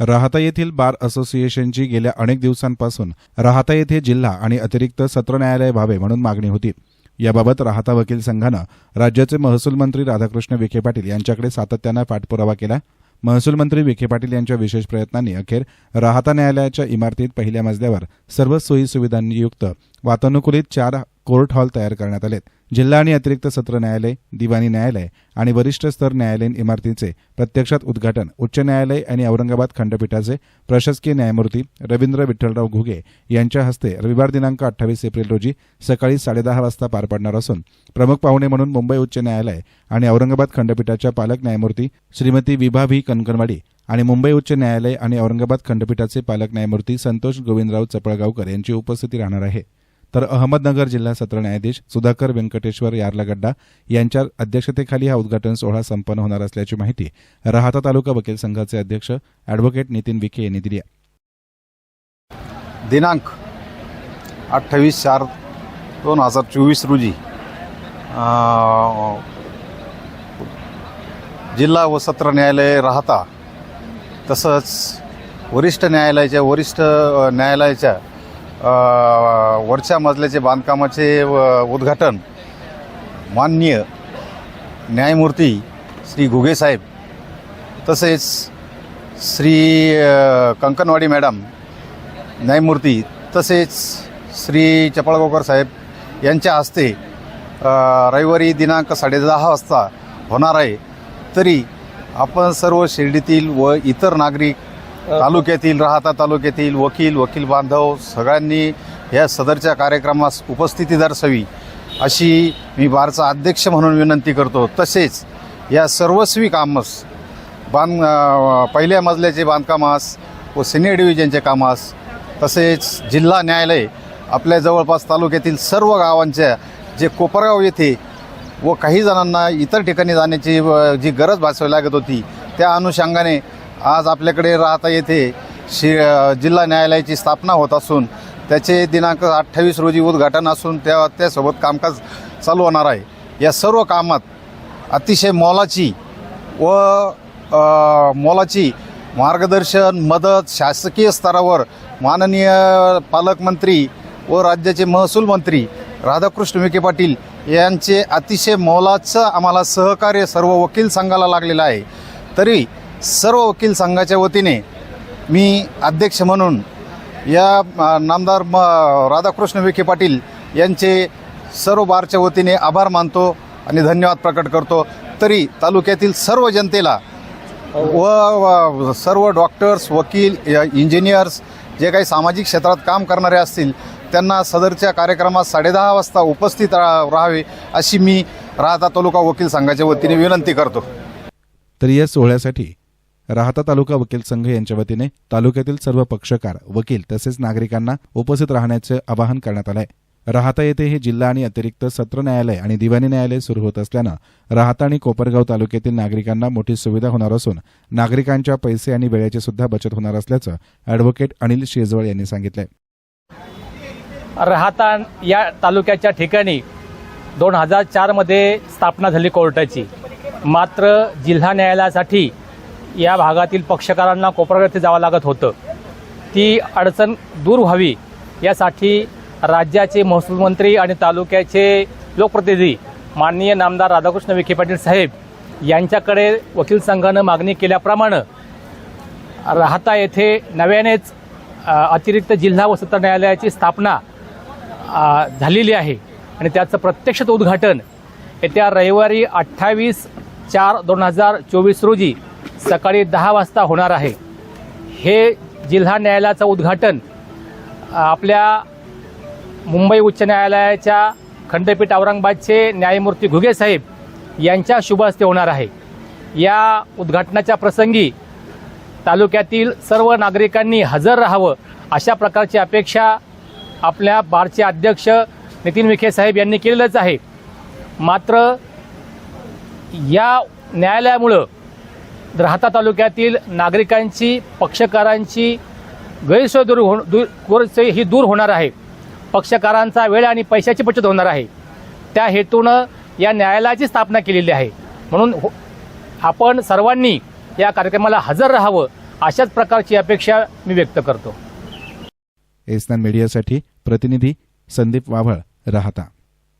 राहता येथील बार असोसिएशनची गेल्या अनेक दिवसांपासून राहता येथे जिल्हा आणि अतिरिक्त सत्र न्यायालय व्हावे म्हणून मागणी होती. याबाबत राहता वकील संघानं राज्याचे महसूल मंत्री राधाकृष्ण विखे पाटील यांच्याकडे सातत्यानं पाठपुरावा केला. महसूल मंत्री विखे पाटील यांच्या विशेष प्रयत्नांनी अखेर राहता न्यायालयाच्या इमारतीत पहिल्या मजल्यावर सर्व सोयी सुविधांनी युक्त वातानुकूलित चार कोर्ट हॉल तयार करण्यात आलेत. जिल्हा आणि अतिरिक्त सत्र न्यायालय दिवाणी न्यायालय आणि वरिष्ठ स्तर न्यायालयीन इमारतीचे प्रत्यक्षात उद्घाटन उच्च न्यायालय आणि औरंगाबाद खंडपीठाचे प्रशासकीय न्यायमूर्ती रवींद्र विठ्ठलराव घुगे यांच्या हस्ते रविवार दिनांक अठ्ठावीस एप्रिल रोजी सकाळी साडेदहा वाजता पार पडणार असून प्रमुख पाहुणे म्हणून मुंबई उच्च न्यायालय आणि औरंगाबाद खंडपीठाच्या पालक न्यायमूर्ती श्रीमती विभा व्ही कणकणवाडी आणि मुंबई उच्च न्यायालय आणि औरंगाबाद खंडपीठाचे पालक न्यायमूर्ती संतोष गोविंदराव चपळगावकर यांची उपस्थिती राहणार आहे. तर अहमदनगर जिल्हा सत्र न्यायाधीश सुधाकर व्यंकटेश्वर यार्लगड्डा यांच्या अध्यक्षतेखाली हा उद्घाटन सोहळा संपन्न होणार असल्याची माहिती राहता तालुका वकील संघाचे अध्यक्ष अॅडव्होकेट नितीन विखे यांनी दिली आहे. दिनांक अठ्ठावीस चार दोन हजार चोवीस रोजी जिल्हा व सत्र न्यायालय राहता तसंच वरिष्ठ न्यायालयाच्या वरिष्ठ न्यायालयाच्या वरच्या मजल्याचे बांधकामाचे उद्घाटन माननीय न्यायमूर्ती श्री घुगेसाहेब तसेच श्री कंकणवाडी मॅडम न्यायमूर्ती तसेच श्री चपळगावकर साहेब यांच्या हस्ते रविवारी दिनांक साडेदहा वाजता होणार आहे. तरी आपण सर्व शिर्डीतील व इतर नागरिक तालुक्यातील राहता तालुक्यातील वकील वकील बांधव सगळ्यांनी या सदरच्या कार्यक्रमास उपस्थिती दर्शवी अशी मी बारचा अध्यक्ष म्हणून विनंती करतो. तसेच या सर्वस्वी कामस बांध पहिल्या मजल्याचे बांधकामास व सिनियर डिव्हिजनचे कामास तसेच जिल्हा न्यायालय आपल्या जवळपास तालुक्यातील सर्व गावांच्या जे कोपरगाव येथे व काही जणांना इतर ठिकाणी जाण्याची जी गरज भासावी लागत होती त्या अनुषंगाने आज आपल्याकडे राहता येथे शि जिल्हा न्यायालयाची स्थापना होत असून त्याचे दिनांक अठ्ठावीस रोजी उद्घाटन असून त्या त्यासोबत कामकाज चालू होणार आहे. या सर्व कामात अतिशय मोलाची व मोलाची मार्गदर्शन मदत शासकीय स्तरावर माननीय पालकमंत्री व राज्याचे महसूल मंत्री राधाकृष्ण विखे पाटील यांचे अतिशय मोलाचं आम्हाला सहकार्य सर्व वकील संघाला लागलेलं आहे. तरी सर्व वकील संघाच्या वतीने मी अध्यक्ष म्हणून या नामदार म राधाकृष्ण विखे पाटील यांचे सर्व बारच्या वतीने आभार मानतो आणि धन्यवाद प्रकट करतो. तरी तालुक्यातील सर्व जनतेला व सर्व डॉक्टर्स वकील इंजिनियर्स जे काही सामाजिक क्षेत्रात काम करणारे असतील त्यांना सदरच्या कार्यक्रमात साडेदहा वाजता उपस्थित राहावे अशी मी राहता तालुका वकील संघाच्या वतीने विनंती करतो. तर या सोहळ्यासाठी राहता तालुका वकील संघ यांच्या वतीने तालुक्यातील सर्व पक्षकार वकील तसेच नागरिकांना उपस्थित राहण्याचे आवाहन करण्यात आलंय. राहता येथे हे जिल्हा आणि अतिरिक्त सत्र न्यायालय आणि दिवाणी न्यायालय सुरू होत असल्यानं राहता आणि कोपरगाव तालुक्यातील नागरिकांना मोठी सुविधा होणार असून नागरिकांच्या पैसे आणि वेळेची सुद्धा बचत होणार असल्याचं अॅडव्होकेट अनिल शेजवळ यांनी सांगितलंय. राहता या तालुक्याच्या ठिकाणी दोन हजार चारमध्ये स्थापना झाली कोर्टाची. मात्र जिल्हा न्यायालयासाठी या भागातील पक्षकारांना कोपरगाव येथे जावं लागत होतं. ती अडचण दूर व्हावी यासाठी राज्याचे महसूल मंत्री आणि तालुक्याचे लोकप्रतिनिधी माननीय नामदार राधाकृष्ण विखे पाटील साहेब यांच्याकडे वकील संघानं मागणी केल्याप्रमाणे राहता येथे नव्यानेच अतिरिक्त जिल्हा व सत्र न्यायालयाची स्थापना झालेली आहे. आणि त्याचं प्रत्यक्ष उद्घाटन येत्या रविवारी अठ्ठावीस चार दोन हजार चोवीस रोजी सकाळी दहा वाजता होणार आहे. हे जिल्हा न्यायालयाचं उद्घाटन आपल्या मुंबई उच्च न्यायालयाच्या खंडपीठ औरंगाबादचे न्यायमूर्ती घुगे साहेब यांच्या शुभ हस्ते होणार आहे. या उद्घाटनाच्या प्रसंगी तालुक्यातील सर्व नागरिकांनी हजर राहावं अशा प्रकारची अपेक्षा आपल्या बारचे अध्यक्ष नितीन विखे साहेब यांनी केलेलंच आहे. मात्र या न्यायालयामुळं राहता तालुक्यातील नागरिकांची पक्षकारांची गैरसोय दूर हो दूर गैरसोय ही दूर होणार आहे. पक्षकारांचा वेळ आणि पैशाची बचत होणार आहे. त्या हेतूनं या न्यायालयाची स्थापना केलेली आहे. म्हणून हो- आपण सर्वांनी या कार्यक्रमाला हजर राहावं अशाच प्रकारची अपेक्षा मी व्यक्त करतो. एसनान मीडियासाठी प्रतिनिधी संदीप वाभळ राहता.